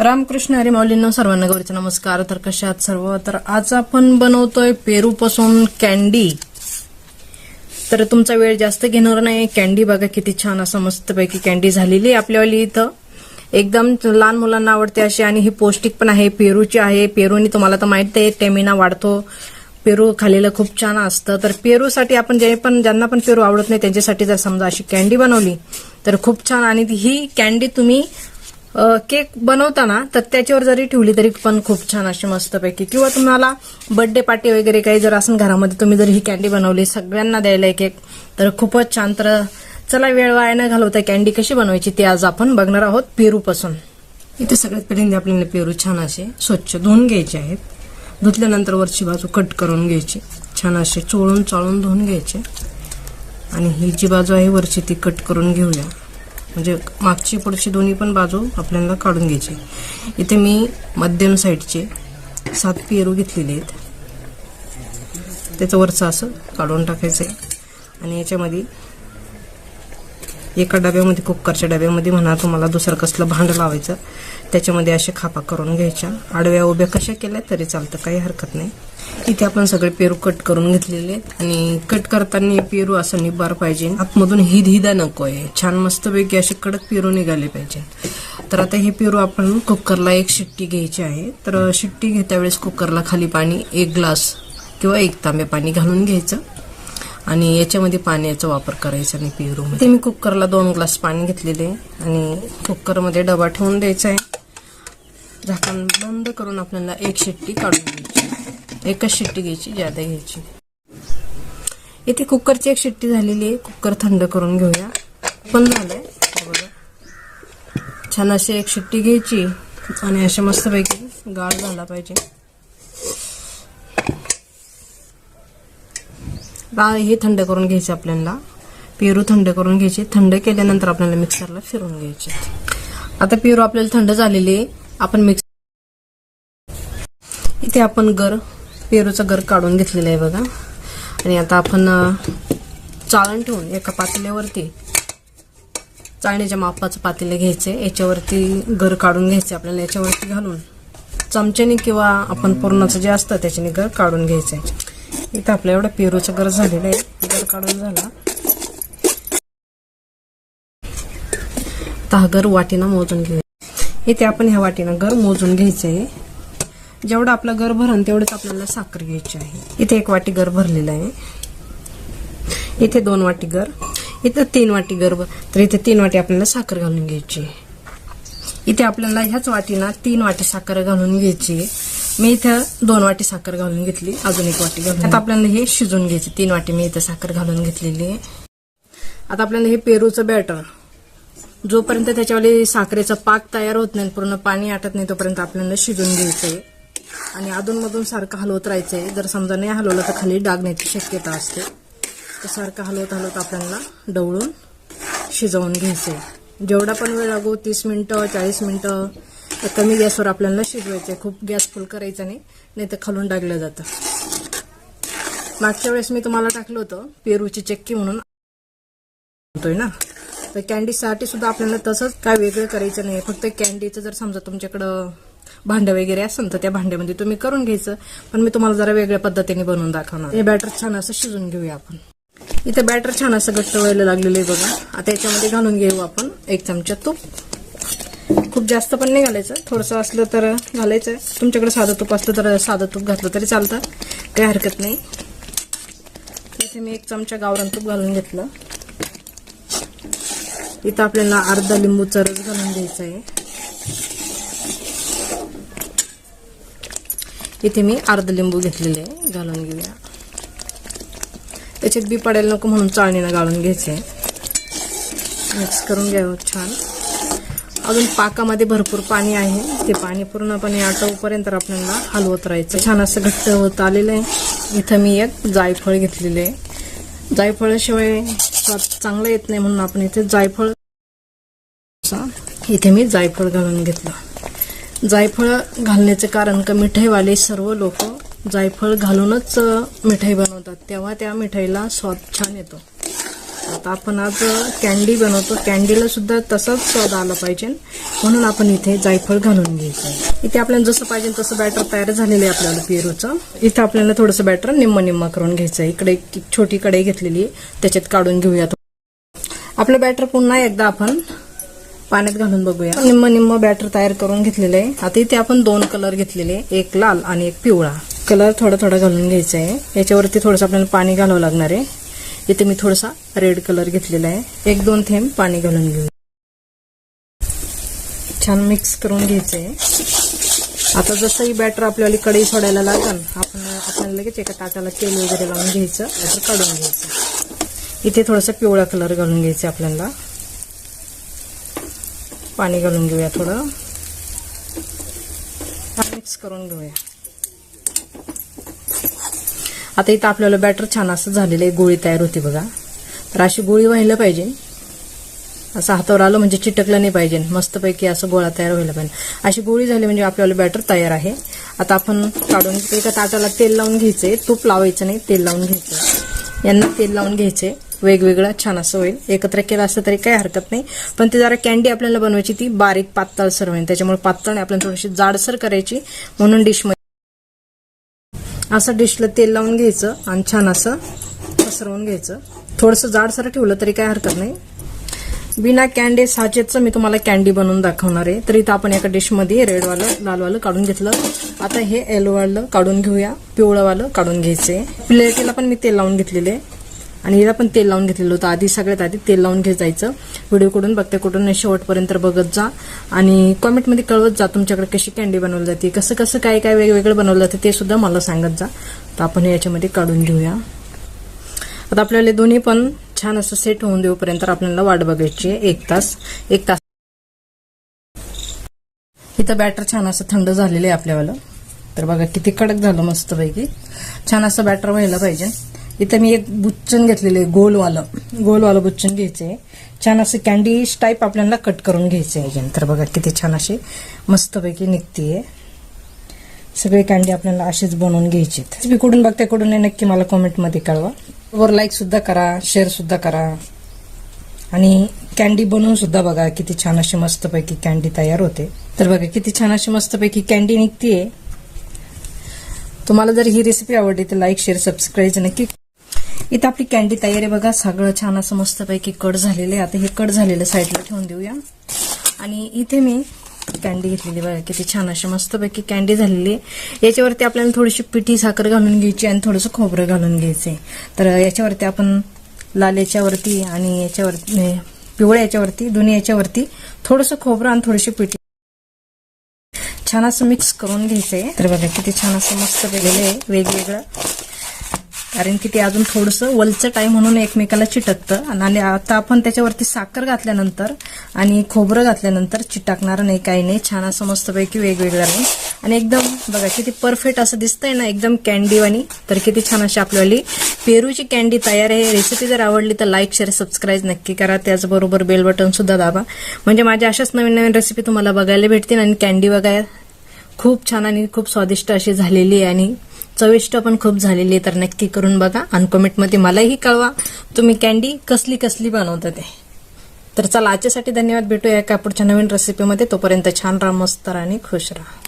रामकृष्ण हरी सर्वांना गौरीचा नमस्कार. तर कशा सर्व? तर आज आपण बनवतोय पेरूपासून कॅन्डी तर तुमचा वेळ जास्त घेणार नाही. कॅन्डी बघा किती छान असं मस्तपैकी कॅन्डी झालेली आहे आपल्यावाली इथं. एकदम लहान मुलांना आवडते अशी आणि ही पौष्टिक पण आहे. पेरूची आहे. पेरूनी तुम्हाला तर माहीत आहे टेमिना वाढतो. पेरू खालेलं खूप छान असतं. तर पेरूसाठी आपण जे पण ज्यांना पण पेरू आवडत नाही त्यांच्यासाठी जर समजा अशी कॅन्डी बनवली तर खूप छान. आणि ही कॅन्डी तुम्ही केक बनवताना तर त्याच्यावर जरी ठेवली तरी पण खूप छान अशी मस्तपैकी. किंवा तुम्हाला बर्थडे पार्टी वगैरे काही जर असेल घरामध्ये तुम्ही जर ही कॅन्डी बनवली सगळ्यांना द्यायला एक एक तर खूपच छान. तर चला वेळ वाया न घालवता कॅन्डी कशी बनवायची ती आज आपण बघणार आहोत पेरूपासून. इथे सगळ्यात पहिल्यांदा आपल्याला पेरू छान असे स्वच्छ धुवून घ्यायचे आहेत. धुतल्यानंतर वरची बाजू कट करून घ्यायची. छान असे चोळून चाळून धुवून घ्यायचे. आणि ही जी बाजू आहे वरची ती कट करून घेऊया. म्हणजे मागची पुढची दोन्ही पण बाजू आपल्याला काढून घ्यायची. इथे मी मध्यम साईडचे सात पेरू घेतलेले आहेत. त्याचं वरचं असं काढून टाकायचं आहे आणि याच्यामध्ये एका डब्यामध्ये कुकरच्या डब्यामध्ये म्हणा तुम्हाला दुसरं कसलं भांड लावायचं त्याच्यामध्ये असे खापा करून घ्यायच्या. आडव्या उभ्या कशा केल्या तरी चालतं काही हरकत नाही. इथे आपण सगळे पेरू कट करून घेतलेले आहेत आणि कट करताना पेरू असं निबार पाहिजे. आतमधून हिद हिदा नको आहे. छान मस्तपैकी असे कडक पेरू निघाले पाहिजे. तर आता हे पेरू आपण कुकरला एक शिट्टी घ्यायची आहे. तर शिट्टी घेत्या वेळेस कुकरला खाली पाणी एक ग्लास किंवा एक तांबे पाणी घालून घ्यायचं. आणि याच्यामध्ये पाण्याचा वापर करायचा नाही पिरू ते मी कुकरला दोन ग्लास पाणी घेतलेले आणि कुकरमध्ये डबा ठेवून द्यायचा आहे. झाकण बंद करून आपल्याला एक शिट्टी काढून घ्यायची. एकच शिट्टी घ्यायची जादा घ्यायची. इथे कुकरची एक शिट्टी झालेली आहे. कुकर थंड करून घेऊया. पण झालंय. बघा. छान अशी एक शिट्टी घ्यायची आणि असे मस्तपैकी गाळ झाला पाहिजे. डाळ हे थंड करून घ्यायचे आपल्याला. पेरू थंड करून घ्यायचे. थंड केल्यानंतर आपल्याला मिक्सरला फिरून घ्यायचे. आता पेरू आपल्याला थंड झालेले आहे. आपण मिक्स इथे आपण गर पेरूचा गर काढून घेतलेला आहे बघा. आणि आता आपण चाळण ठेवून एका पातेल्यावरती चाळणीच्या मापाचं पातेलं घ्यायचं याच्यावरती गर काढून घ्यायचे आपल्याला. याच्यावरती घालून चमच्याने किंवा आपण पुरणाचं जे असतं त्याच्याने गर काढून घ्यायचं आहे इथं आपल्या एवढा पेरूचा गर झालेला आहे. गर काढून झाला. आता गर वाटीनं मोजून घेऊ इथे आपण ह्या वाटीनं गर मोजून घ्यायचं आहे जेवढं आपलं गर भरण तेवढंच आपल्याला साखर घ्यायची आहे. इथे एक वाटी गर भरलेलं आहे. इथे दोन वाटी गर इथं तीन वाटी गर तर इथे तीन वाटी आपल्याला साखर घालून घ्यायची आहे. इथे आपल्याला ह्याच वाटीना तीन वाटी साखर घालून घ्यायची आहे. मी इथं दोन वाटी साखर घालून घेतली. अजून एक वाटी घालून. आता आपल्याला हे शिजून घ्यायचे. तीन वाटी मी इथं साखर घालून घेतलेली आहे. आता आपल्याला हे पेरूचं बॅटर. जोपर्यंत त्याच्यावाले साखरेचा पाक तयार होत नाही पूर्ण पाणी आटत नाही तोपर्यंत आपल्याला शिजून घ्यायचंय. आणि अधूनमधून सारखं हलवत राहायचंय. जर समजा नाही हलवलं तर खाली डागण्याची शक्यता असते. तर सारखं हलवत हलवत आपल्याला डवळून शिजवून घ्यायचंय. जेवढा पण वेळ लागो तीस मिनिटं चाळीस मिनिटं कमी गॅसवर आपल्याला शिजवायचंय खूप गॅस फुल करायचा नाही नाही तर खालून टाकलं जातं. मागच्या वेळेस मी तुम्हाला टाकलं होतं पेरूची चक्की म्हणून. म्हणतोय ना? तर कॅन्डीसाठी सुद्धा आपल्याला तसंच काय वेगळं करायचं नाही. फक्त कॅन्डीचं जर समजा तुमच्याकडं भांडं वगैरे असेल तर त्या भांड्यामध्ये तुम्ही करून घ्यायचं. पण मी तुम्हाला जरा वेगळ्या पद्धतीने बनवून दाखवणार. हे बॅटर छान असं शिजून घेऊया आपण. इथे बॅटर छान असं घट्ट व्हायला लागलेलं आहे बघा. आता याच्यामध्ये घालून घेऊ आपण एक चमचा तूप. खूप जास्त पण नाही घालायचं. थोडंसं असलं तर घालायचं. तुमच्याकडे साधं तूप असलं तर साधं तूप घातलं तरी चालतं. काही हरकत नाही. इथे मी एक चमचा गावरान तूप घालून घेतलं. इथं आपल्याला अर्धा लिंबूचा रस घालून द्यायचा आहे. इथे मी अर्ध लिंबू घेतलेले आहे. घालून घेऊया. त्याच्यात बी पडायला नको म्हणून चाळणीनं गाळून घ्यायचे. मिक्स करून घ्यावं छान. अजून पाकामध्ये भरपूर पाणी आहे. ते पाणी पूर्णपणे आटवपर्यंत आपल्याला हलवत राहायचं. छान असं घट्ट होत आलेलं आहे. इथं मी एक जायफळ घेतलेले आहे. जायफळाशिवाय स्वाद चांगला येत नाही म्हणून आपण इथे जायफळ इथे मी जायफळ घालून घेतलं. जायफळ घालण्याचं कारण का मिठाईवाले सर्व लोक जायफळ घालूनच मिठाई बनवतात. तेव्हा त्या मिठाईला स्वाद छान येतो. आता आपण आज कॅन्डी बनवतो. कॅन्डीला सुद्धा तसाच स्वाद आला पाहिजे. म्हणून आपण इथे जायफळ घालून घ्यायचं. इथे आपल्याला जसं पाहिजे तसं बॅटर तयार झालेलं आहे आपल्याला पेरूचं. इथे आपल्याला थोडंसं बॅटर निम्म निम्म करून घ्यायचं आहे. इकडे एक छोटी कढई घेतलेली आहे. त्याच्यात काढून घेऊयात आपलं बॅटर पुन्हा एकदा आपण पाण्यात घालून बघूया. निम्म निम्म बॅटर तयार करून घेतलेलं आहे. आता इथे आपण दोन कलर घेतलेले एक लाल आणि एक पिवळा. कलर थोडा थोडा घालून घ्यायचा आहे. याच्यावरती थोडंसं आपल्याला पाणी घालावं लागणार आहे. इथे मी थोडासा रेड कलर घेतलेला आहे. एक दोन थेंब पाणी घालून घेऊ छान मिक्स करून घ्यायचं. आहे आता जसंही बॅटर आपल्याला कढई सोडायला लागल आपण आपल्याला लगेच एका ताटाला तेल वगैरे लावून घ्यायचं बॅटर काढून घ्यायचं. इथे थोडासा पिवळा कलर घालून घ्यायचं आपल्याला. पाणी घालून घेऊया थोडं. मिक्स करून घेऊया. आता इथं आपल्याला बॅटर छान असं झालेलं आहे. गोळी तयार होती बघा. तर अशी गोळी व्हायला पाहिजे. असं हातावर आलं म्हणजे चिटकलं नाही पाहिजे. मस्तपैकी असं गोळा तयार व्हायला पाहिजे. अशी गोळी झाली म्हणजे आपल्याला बॅटर तयार आहे. आता आपण काढून एका ताटाला तेल लावून घ्यायचंय. तूप लावायचं नाही तेल लावून घ्यायचं यांना तेल लावून घ्यायचे वेगवेगळं छान असं होईल. एकत्र केलं असं तरी काही हरकत नाही. पण ते जरा कॅन्डी आपल्याला बनवायची ती बारीक पातळसर होईल त्याच्यामुळे पातळ आपल्याला थोडीशी जाडसर करायची. म्हणून डिशमध्ये असं डिशला तेल लावून घ्यायचं आणि छान असं पसरवून घ्यायचं. थोडंसं जाडसर ठेवलं तरी काय हरकत नाही. बिना कॅन्डी साचेचं मी तुम्हाला कॅन्डी बनवून दाखवणार आहे. तर इथं आपण एका डिशमध्ये रेडवालं लालवालं काढून घेतलं. आता हे येलोवालं काढून घेऊया. पिवळंवालं काढून घ्यायचंय. प्लेटीला पण मी तेल लावून घेतलेले आणि याला पण तेल लावून घेतलेलं होतं. आधी सगळ्यात आधी तेल लावून घेत जायचं. व्हिडिओ कडून बघते कुठून शेवटपर्यंत बघत जा. आणि कॉमेंटमध्ये कळवत जा तुमच्याकडे कशी कॅन्डी बनवली जाते कसं कसं काय काय वेगवेगळं बनवलं जातं ते सुद्धा मला सांगत जा. तर आपण याच्यामध्ये काढून घेऊया. आता आपल्याला दोन्ही पण छान असं सेट होऊन देऊपर्यंत आपल्याला वाट बघायची आहे. एक तास एक तास. इथं बॅटर छान असं थंड झालेलं आहे आपल्यावाला. तर बघा किती कडक झालं मस्तपैकी. छान असं बॅटर व्हायला पाहिजे. इथं मी एक बुच्चन घेतलेलं आहे गोलवालं. गोलवालं बुच्चन घ्यायचं. आहे छान असं कॅन्डीश टाईप आपल्याला कट करून घ्यायचं आहे. नंतर बघा किती छान अशी मस्तपैकी निघतीये. सगळे कॅन्डी आपल्याला असेच बनवून घ्यायचे मी कुठून बघते कुठून नक्की मला कॉमेंटमध्ये कळवा. वर लाईक सुद्धा करा शेअर सुद्धा करा. आणि कॅन्डी बनवून सुद्धा बघा किती छान अशी मस्तपैकी कॅन्डी तयार होते. तर बघा किती छान अशी मस्तपैकी कॅन्डी निघतीये. तुम्हाला जर ही रेसिपी आवडली तर लाईक शेअर सबस्क्राईब नक्की इथं आपली कॅन्डी तयार आहे बघा. सगळं छान असं मस्तपैकी कट झालेलं आहे. आता हे कट झालेलं साईडला ठेवून देऊया. आणि इथे मी कॅन्डी घेतलेली बघा. किती छान अशी मस्तपैकी कॅन्डी झालेली आहे. याच्यावरती आपल्याला थोडीशी पिठी साखर घालून घ्यायची आणि थोडंसं खोबरं घालून घ्यायचंय. तर याच्यावरती आपण लाल याच्यावरती आणि याच्यावरती पिवळ्या याच्यावरती दोन्ही याच्यावरती थोडंसं खोबरं आणि थोडीशी पिठी. छान असं मिक्स करून घ्यायचंय. तर बघा किती छान असं मस्त केलेलं आहे वेगवेगळं कारण की ते अजून थोडंसं वलचट आहे म्हणून एकमेकाला चिटकतं. आणि आता आपण त्याच्यावरती साखर घातल्यानंतर आणि खोबरं घातल्यानंतर चिटकणार नाही काही नाही. छान असं मस्तपैकी वेगवेगळं नाही आणि एकदम बघा किती परफेक्ट असं दिसतंय ना एकदम कॅन्डीवानी तर किती छान अशी आपल्याली पेरूची कॅन्डी तयार आहे. रेसिपी जर आवडली तर लाईक शेअर सबस्क्राईब नक्की करा. त्याचबरोबर बेल बटन सुद्धा दाबा. म्हणजे माझ्या अशाच नवीन नवीन रेसिपी तुम्हाला बघायला भेटतील. आणि कॅन्डी वगैरे खूप छान आणि खूप स्वादिष्ट अशी झालेली आहे. आणि चविष्ट पण खूप झालेली आहे तर नक्की करून बघा. आणि कमेंटमध्ये मलाही कळवा. तुम्ही कॅन्डी कसली कसली बनवता ते. तर चला आजच्यासाठी धन्यवाद. भेटूया एका पुढच्या नवीन रेसिपीमध्ये तोपर्यंत छान राहा मस्त राहा आणि खुश राहा.